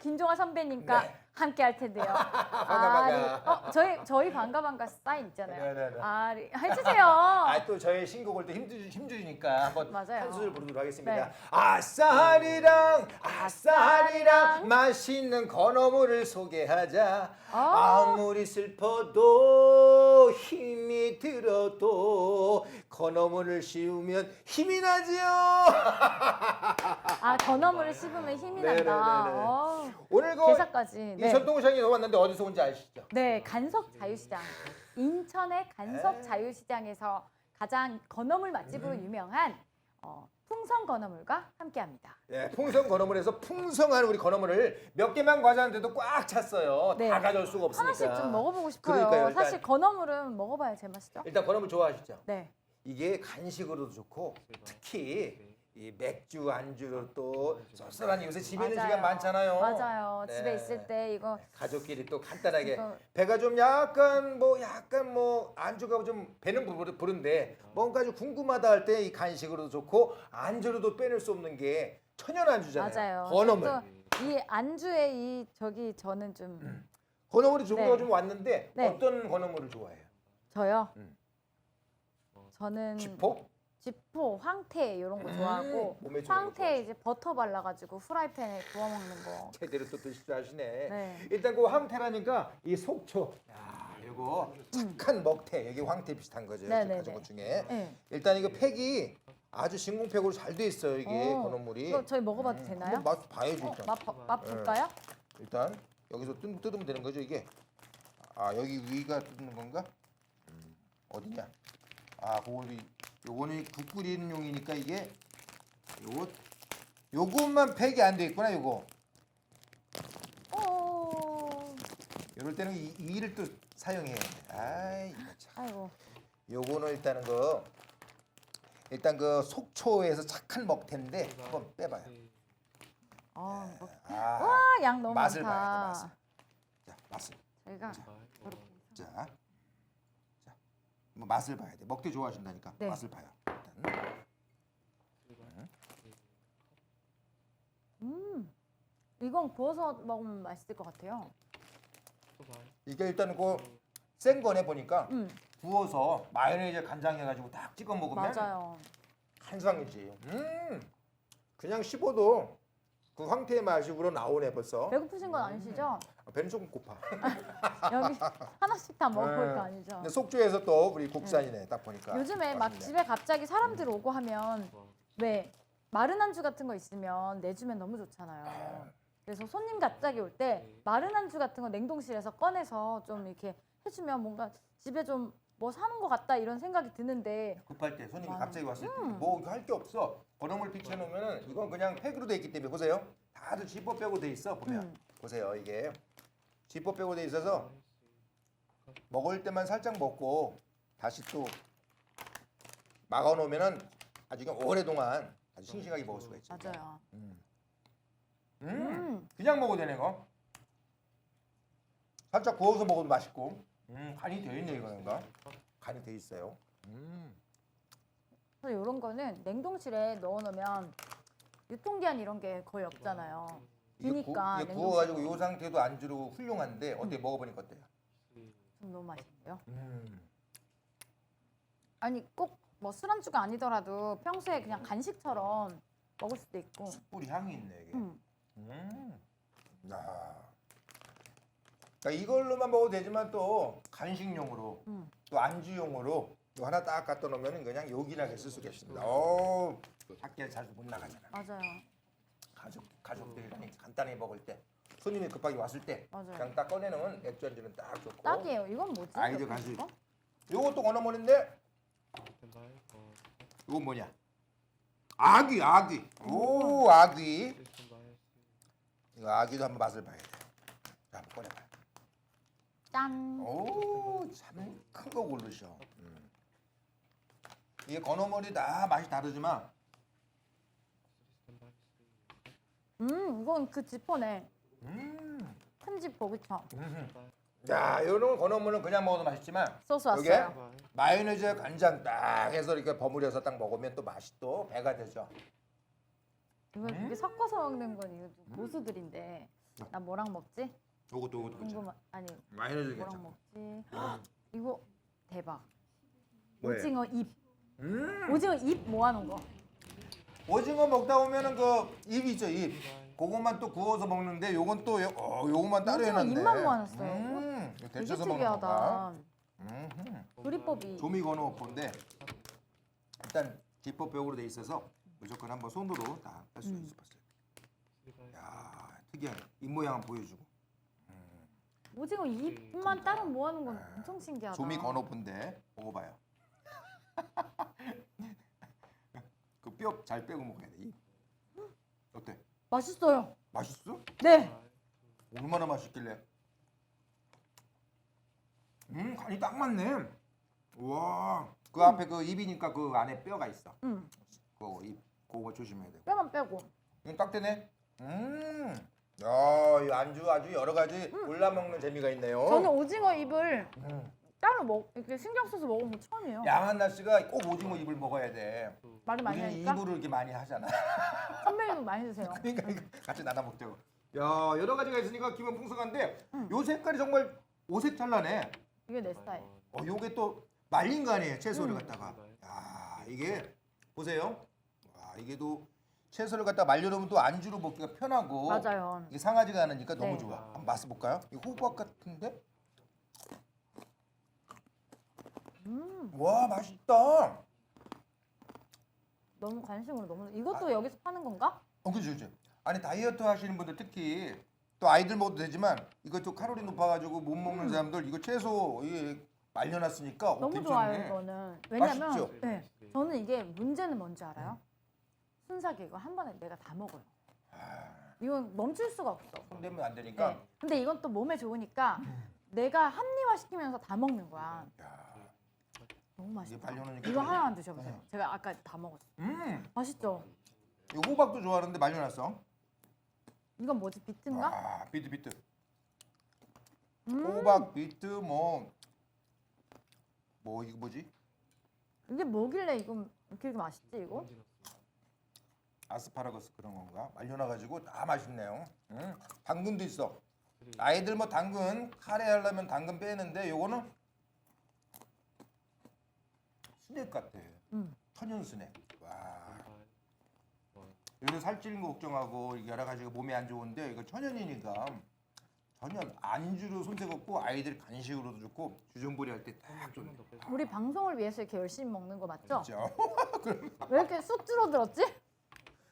김종화 선배님과 네. 함께 할 텐데요. 반가. 어, 저희 저희 반가 반가 사인 있잖아요. 네 네 네. 아 해주세요. 아 또 저희 신곡을 또 힘주, 힘주니까 한번 맞아요. 한 소절 부르도록 하겠습니다. 네. 아싸리랑 아싸리랑 맛있는 건어물을 소개하자. 아. 아무리 슬퍼도 힘이 들어도 건어물을 씌우면 힘이 나지요. 아 건어물을 씹으면 힘이 네네네네. 난다. 어, 오늘 그 대사까지. 이 네. 전통시장에 왔는데 어디서 온지 아시죠? 네, 간석 자유시장. 인천의 간석 네. 자유시장에서 가장 건어물 맛집으로 음. 유명한 어, 풍성 건어물과 함께합니다. 네, 풍성 건어물에서 풍성한 우리 건어물을 몇 개만 가져왔는데도 꽉 찼어요. 네. 다 가져올 수가 없으니까. 하나씩 좀 먹어보고 싶어요. 그러니까요, 일단- 사실 건어물은 먹어봐야 제맛이죠. 일단 건어물 좋아하시죠? 네. 이게 간식으로도 좋고 특히 이 맥주 안주로 또 쏠쏠한 요새 집에 있는 시간 많잖아요. 맞아요. 네. 집에 있을 때 이거 가족끼리 또 간단하게 이거- 배가 좀 약간 뭐 약간 뭐 안주가 좀 배는 부르- 부른데 뭔가 좀 궁금하다 할 때 이 간식으로도 좋고 안주로도 빼낼 수 없는 게 천연 안주잖아요. 맞아요. 건어물. 또이 안주에 이 저기 저는 좀 건어물이 좋은 네. 거좀 왔는데 네. 어떤 건어물을 좋아해요? 저요. 음. 저는 쥐포? 쥐포, 황태 이런 거 음, 좋아하고 몸에 좋은 거 황태 이제 버터 발라가지고 프라이팬에 구워 먹는 거. 제대로 또 드실 줄 아시네. 네. 일단 그 황태라니까 이 속초. 야, 이거 착한 먹태. 여기 황태 비슷한 거죠. 음. 네, 네, 가져온 네. 것 중에. 네. 일단 이거 팩이 아주 진공팩으로 잘 돼 있어요. 이게 어, 건어물이. 이거 저희 먹어봐도 되나요? 한번 맛 봐야죠 어, 일단. 맛, 봐- 맛 네. 볼까요? 일단 여기서 뜯, 뜯으면 되는 거죠 이게. 아 여기 위가 뜯는 건가? 음, 어디냐? 아 그거이 요거는 국 끓이는 용이니까 이게 요거 요것만 팩이 안 돼 있구나 요거. 오, 이럴 때는 이, 이 위를 또 사용해야 돼. 아이 이거 참. 아이고. 요거는 일단은 그 일단 그 속초에서 착한 먹태인데 한번 빼봐요. 아, 뭐. 아, 와, 양 너무 맛을 많다. 봐야 돼 맛을. 자 맛을. 저희가 자, 자, 뭐 맛을 봐야 돼. 먹태 좋아하신다니까 네. 맛을 봐요. 일단. 음, 이건 구워서 먹으면 맛있을 것 같아요. 이게 일단 그센 거네 보니까 음, 구워서 마요네즈 간장 해가지고 딱 찍어 먹으면 맞아요. 한상이지. 음, 그냥 씹어도 그 황태의 맛이 우러 나오네 벌써. 배고프신 건 아니시죠? 아, 배는 조금 고파. 여기 하나씩 다 먹어볼 네. 거 아니죠? 근데 속초에서 또 우리 국산이네 딱 보니까. 요즘에 막 맛있네. 집에 갑자기 사람들 오고 하면 왜 마른 안주 같은 거 있으면 내주면 너무 좋잖아요. 그래서 손님 갑자기 올 때 마른 안주 같은 거 냉동실에서 꺼내서 좀 이렇게 해주면 뭔가 집에 좀 뭐 사는 것 같다 이런 생각이 드는데 급할 때 손님이 많아. 갑자기 왔을 때 음. 뭐할 게 없어. 건어물 비춰 놓으면은 이건 그냥 팩으로 돼 있기 때문에 보세요. 다들 지퍼 빼고 돼 있어 보면 음. 보세요 이게 지퍼 빼고 돼 있어서 먹을 때만 살짝 먹고 다시 또 막아 놓으면은 아주 그냥 오랫동안 아주 싱싱하게 먹을 수가 있죠. 맞아요. 음. 음. 음, 그냥 먹어도 되네 이거. 살짝 구워서 먹어도 맛있고. 음, 간이 돼 있네 이거는가? 간이 돼 있어요. 음. 그래서 이런 거는 냉동실에 넣어놓으면 유통기한 이런 게 거의 없잖아요. 이게 구, 기니까 이게 구워가지고 이 상태도 안주로 훌륭한데 어때 먹어보니까 어때요? 좀 너무 맛있는데요. 음. 아니 꼭 뭐 술안주가 아니더라도 평소에 그냥 간식처럼 먹을 수도 있고. 숯불이 향이 있네 이게. 음. 음. 야. 그러니까 이걸로만 먹어도 되지만 또 간식용으로 음. 또 안주용으로 또 하나 딱 갖다 놓으면 그냥 요긴하게 쓸수 있습니다. 어, 밖에 자주 못 나가잖아. 맞아요. 가족 가족들이랑 간단히 먹을 때 손님이 급하게 왔을 때 맞아요. 그냥 딱 꺼내놓으면 맥주 안주는 딱 좋고. 딱이에요. 이건 뭐지? 아이들 간식. 거? 요것도 건어물인데 이건 뭐냐? 아귀 아귀. 오 아귀. 이거 아귀도 한번 맛을 봐야 돼. 자 한번 꺼내봐요. 짠. 오참 큰 거 고르셔. 음. 이게 건어물이 다 맛이 다르지만 음, 이건 그 지퍼네. 음. 큰 지퍼 그쵸? 야 이런 건어물은 그냥 먹어도 맛있지만 소스 왔어요. 마요네즈 간장 딱 해서 이렇게 버무려서 딱 먹으면 또 맛이 또 배가 되죠. 이거 이게 섞어서 먹는 건 이거 좀 고수들인데 나 뭐랑 먹지? 요것도 요것도. 궁금한 아니 마요네즈 뭐랑 괜찮아. 먹지? 이거 대박. 오징어 잎. 음. 오징어 잎 모아놓은 거. 오징어 먹다 보면은 그잎 있죠 잎. 그것만 또 구워서 먹는데 요건 또 요, 어, 요것만 따로 오징어 해놨네. 잎만 모아놨어요. 음, 이거 되게 데쳐서 먹는 건가? 특이하다. 음. 조리법이. 조미 건어포인데 일단 기법 벽으로 돼 있어서 무조건 한번 손으로 다 할수 음. 있었어요. 야 특이한 입 모양 보여주고. 오징어 잎만 따로 모아놓은 건 엄청 신기하다. 조미 건어포인데 먹어봐요. 그 뼈 잘 빼고 먹어야 돼. 입. 어때? 맛있어요. 맛있어? 네. 얼마나 맛있길래? 음 간이 딱 맞네. 와. 그 앞에 그 입이니까 그 안에 뼈가 있어. 음. 그거 입 그거 조심해야 돼. 뼈만 빼고. 이건 딱 되네. 음. 야, 이 안주 아주 여러 가지 골라 먹는 재미가 있네요. 저는 오징어 잎을 음. 따로 먹 이렇게 신경 써서 먹은 거 처음이에요. 양한나 씨가 꼭 오징어 입을 먹어야 돼. 말을 많이 우리는 하니까 입으로 이렇게 많이 하잖아. 선배님도 많이 드세요. 그러니까 이거 같이 나눠 먹자고. 야, 여러 가지가 있으니까 기분 풍성한데 음. 요 색깔이 정말 오색 찬란해. 이게 내 스타일. 어, 요게 또 말린 거 아니에요? 채소를 음. 갖다가. 야, 이게 보세요. 와, 이게 또 채소를 갖다 말려놓으면 또 안주로 먹기가 편하고 맞아요. 이게 상하지가 않으니까 너무 네. 좋아. 한번 맛을 볼까요? 이 호박 같은데? 음, 와 맛있다. 너무 관심으로 너무. 이것도 여기서 파는 건가? 어 그죠 그죠. 아니 다이어트 하시는 분들 특히 또 아이들 먹어도 되지만 이거 좀 칼로리 높아가지고 못 먹는 사람들 이거 채소 이 말려놨으니까 어, 음. 너무 괜찮네. 좋아요 이거는. 왜냐면 맛있죠? 네, 저는 이게 문제는 뭔지 알아요? 순삭이 이거 한 번에 내가 다 먹어요. 이건 멈출 수가 없어. 손 대면 안 되니까. 네. 근데 이건 또 몸에 좋으니까 내가 합리화 시키면서 다 먹는 거야. 야, 너무 맛있다. 이게 말려놓으니까 이거 좀- 하나만 드셔보세요. 제가 아까 다 먹었어요. 음, 맛있죠? 이 호박도 좋아하는데 말려놨어. 이건 뭐지? 비트인가? 아, 비트 비트. 음, 호박 비트 뭐. 뭐 이거 뭐지? 이게 뭐길래 이건 이렇게 맛있지 이거? 아스파라거스 그런 건가? 말려놔가지고 다 맛있네요. 음, 당근도 있어. 아이들 뭐 당근 카레 하려면 당근 빼는데 요거는 스낵 같아. 음. 천연 스낵. 와. 요새 살찌는 거 걱정하고 이게 여러 가지가 몸에 안 좋은데 이거 천연이니까 전혀 안주로 손색 없고 아이들 간식으로도 좋고 주전부리 할 때 딱 좋네. 우리 방송을 위해서 이렇게 열심히 먹는 거 맞죠? 진짜. 왜 이렇게 쑥 줄어들었지?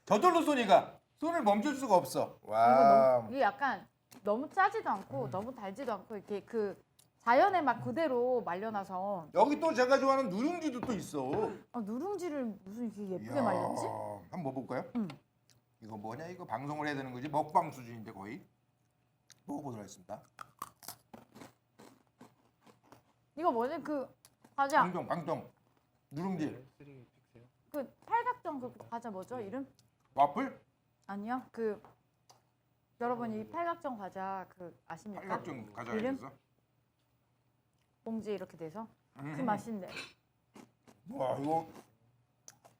저절로 소니가 손을 멈출 수가 없어. 이거 와. 너무, 이게 약간 너무 짜지도 않고 너무 달지도 않고 이렇게 그 자연의 맛 그대로 말려놔서 여기 또 제가 좋아하는 누룽지도 또 있어. 아, 누룽지를 무슨 이렇게 예쁘게 이야, 말렸지? 한번 먹어볼까요? 응. 이거 뭐냐? 이거 방송을 해야 되는 거지? 먹방 수준인데 거의. 먹어보도록 하겠습니다. 이거 뭐지? 그 과자 방정, 방정. 누룽지. 그 팔각정 그 과자 뭐죠? 이름? 와플? 아니요. 그 여러분 이 팔각정 과자 그 아십니까? 팔각정 과자가 이름? 있어. 봉지 이렇게 돼서 그 음. 맛인데 와 이거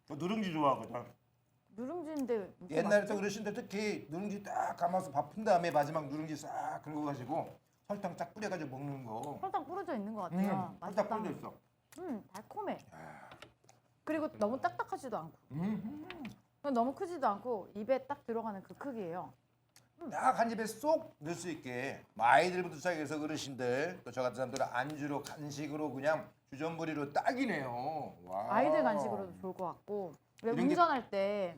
저 누룽지 좋아하거든. 누룽지인데 무슨 옛날에 맛이지? 또 어르신들 특히 누룽지 딱 감아서 밥 푼 다음에 마지막 누룽지 싹 긁어 가지고 설탕 딱 뿌려가지고 먹는 거. 설탕 뿌려져 있는 것 음, 같아요. 설탕 뿌려져 있어. 음 달콤해. 그리고 너무 딱딱하지도 않고 음. 너무 크지도 않고 입에 딱 들어가는 그 크기예요. 딱 한 입에 쏙 넣을 수 있게 뭐 아이들부터 시작해서 어르신들 또 저 같은 사람들은 안주로 간식으로 그냥 주전부리로 딱이네요. 와. 아이들 간식으로도 좋을 것 같고 왜 이런 게- 운전할 때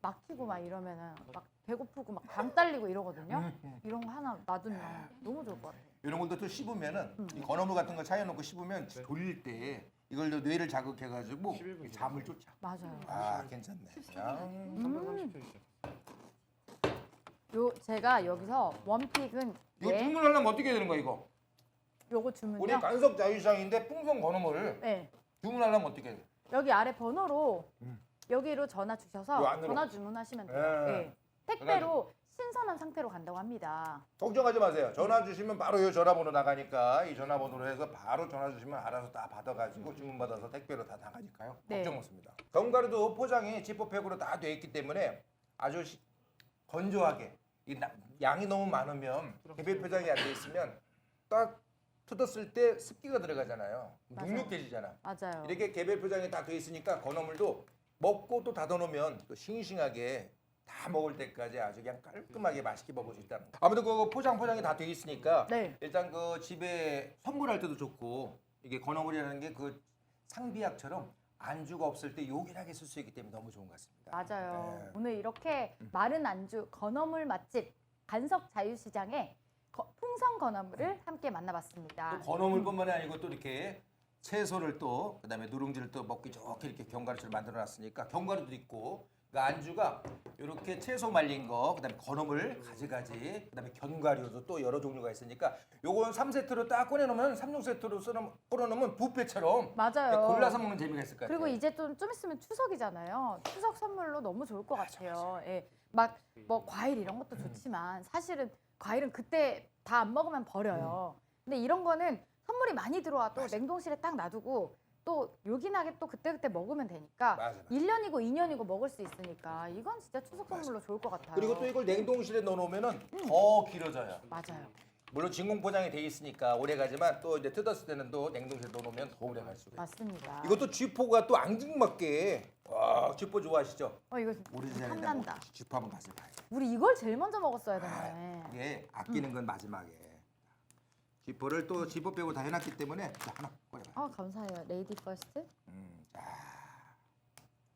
막히고 막 이러면은 막 배고프고 막감 딸리고 이러거든요. 음, 음. 이런 거 하나 놔두면 너무 좋을 것 같아요. 이런 것도 또 씹으면은 음. 이 건어물 같은 거 차여 놓고 씹으면 돌릴 때 이걸 또 뇌를 자극해가지고 잠을 쫓아. 맞아요. 아 괜찮네. 야. 요 제가 여기서 원픽은 이거 예, 주문하려면 어떻게 해야 되는 거야 이거? 요거 우리 주문요. 간석 자유시장인데 풍선 건어물을 네. 주문하려면 어떻게 해? 여기 아래 번호로 음. 여기로 전화 주셔서 요 안으로? 전화 주문하시면 돼요. 예. 네. 택배로 신선한 상태로 간다고 합니다. 걱정하지 마세요. 전화 주시면 바로 이 전화번호 나가니까 이 전화번호로 해서 바로 전화 주시면 알아서 다 받아가지고 주문 받아서 택배로 다 나가니까요. 네. 걱정 없습니다. 견과류도 포장이 지퍼백으로 다 돼 있기 때문에 아주 시- 건조하게 이 나- 양이 너무 많으면 개별 포장이 안 돼 있으면 딱 뜯었을 때 습기가 들어가잖아요. 맞아요. 눅눅해지잖아. 맞아요. 이렇게 개별 포장이 다 돼 있으니까 건어물도 먹고 또 닫아놓으면 또 싱싱하게 다 먹을 때까지 아주 그냥 깔끔하게 맛있게 먹을 수 있다는 거. 아무튼 그 포장 포장이 다 돼 있으니까 네. 일단 그 집에 선물할 때도 좋고 이게 건어물이라는 게 그 상비약처럼 안주가 없을 때 요긴하게 쓸 수 있기 때문에 너무 좋은 것 같습니다. 맞아요. 네. 오늘 이렇게 마른 안주 건어물 맛집 간석 자유시장의 거- 풍성 건어물을 함께 만나봤습니다. 또 건어물뿐만이 아니고 또 이렇게 채소를 또 그다음에 누룽지를 또 먹기 좋게 이렇게 견과류처럼 만들어 놨으니까 견과류도 있고 그 안주가 이렇게 채소 말린 거 그다음에 건어물 가지가지 그다음에 견과류도 또 여러 종류가 있으니까 요건 3세트로 딱 꺼내 놓으면 3종 세트로 썰어 놓으면 뷔페처럼 맞아요. 골라서 먹는 재미가 있을 것 같아요. 그리고 이제 좀, 좀 있으면 추석이잖아요. 추석 선물로 너무 좋을 것 같아요. 예. 막 뭐 과일 이런 것도 좋지만 사실은 과일은 그때 다 안 먹으면 버려요. 근데 이런 거는 선물이 많이 들어와도 냉동실에 딱 놔두고 또 요긴하게 또 그때그때 먹으면 되니까 맞아, 맞아. 1년이고 2년이고 먹을 수 있으니까 이건 진짜 추석 선물로 좋을 것 같아요. 그리고 또 이걸 냉동실에 넣어 놓으면은 더 길어져요. 맞아요. 물론 진공 포장이 돼 있으니까 오래 가지만 또 이제 뜯었을 때는 또 냉동실에 넣어 놓으면 더 오래 갈 수가 있어요. 맞습니다. 이것도 쥐포가 또 앙증맞게 와 쥐포 좋아하시죠? 어 이거 오리지널 탐난다. 쥐포 한번 가서 봐요. 우리 이걸 제일 먼저 먹었어야 아, 되네. 이게 아끼는 건 마지막에 쥐포를 또 쥐포 빼고 다 해놨기 때문에 자, 하나 꺼내봐. 아 감사해요. 레이디 퍼스트 음, 자,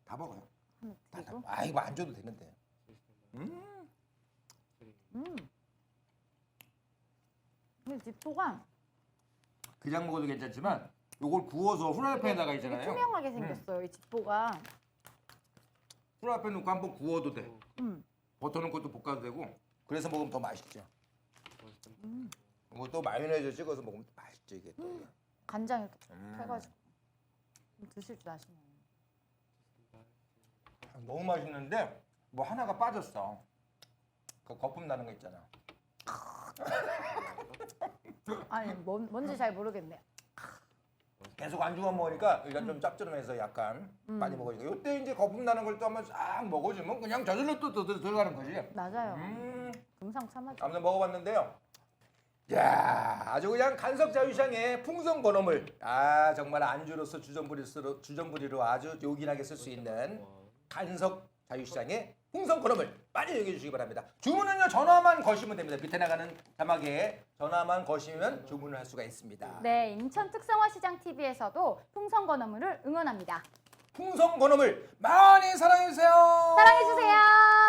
다 먹어요. 하나 다, 다. 드리고. 아 이거 안 줘도 되는데. 음, 음. 근데 지포가 그냥 먹어도 괜찮지만 요걸 구워서 후라이팬에다가 되게 있잖아요. 투명하게 생겼어요. 이 지포가. 후라이팬 넣고 한번 구워도 돼. 음. 버터 넣고 또 볶아도 되고. 그래서 먹으면 더 맛있죠. 음. 이거 또 마요네즈 찍어서 먹으면 또 맛있죠 이게 또. 간장 이렇게 음. 해가지고 좀 드실 줄 아시네요. 너무 맛있는데 뭐 하나가 빠졌어. 그 거품 나는 거 있잖아. 아니 뭔, 뭔지 잘 모르겠네. 계속 안주만 먹으니까 일단 좀 짭조름해서 약간 음. 많이 먹으니까 이때 이제 거품 나는 걸 또 한번 싹 먹어주면 그냥 저절로 또, 또, 또 들어가는 거지. 맞아요. 음, 금상첨화죠. 아무튼 먹어봤는데요. 야, 아주 그냥 간석 자유시장의 풍성 건어물. 아, 정말 안주로서 주전부리로 주전부리로 아주 요긴하게 쓸 수 있는 간석 자유시장의 풍성 건어물 많이 이용해 주시기 바랍니다. 주문은요 전화만 거시면 됩니다. 밑에 나가는 자막에 전화만 거시면 주문을 할 수가 있습니다. 네, 인천 특성화 시장 TV에서도 풍성 건어물을 응원합니다. 풍성 건어물 많이 사랑해 주세요. 사랑해 주세요.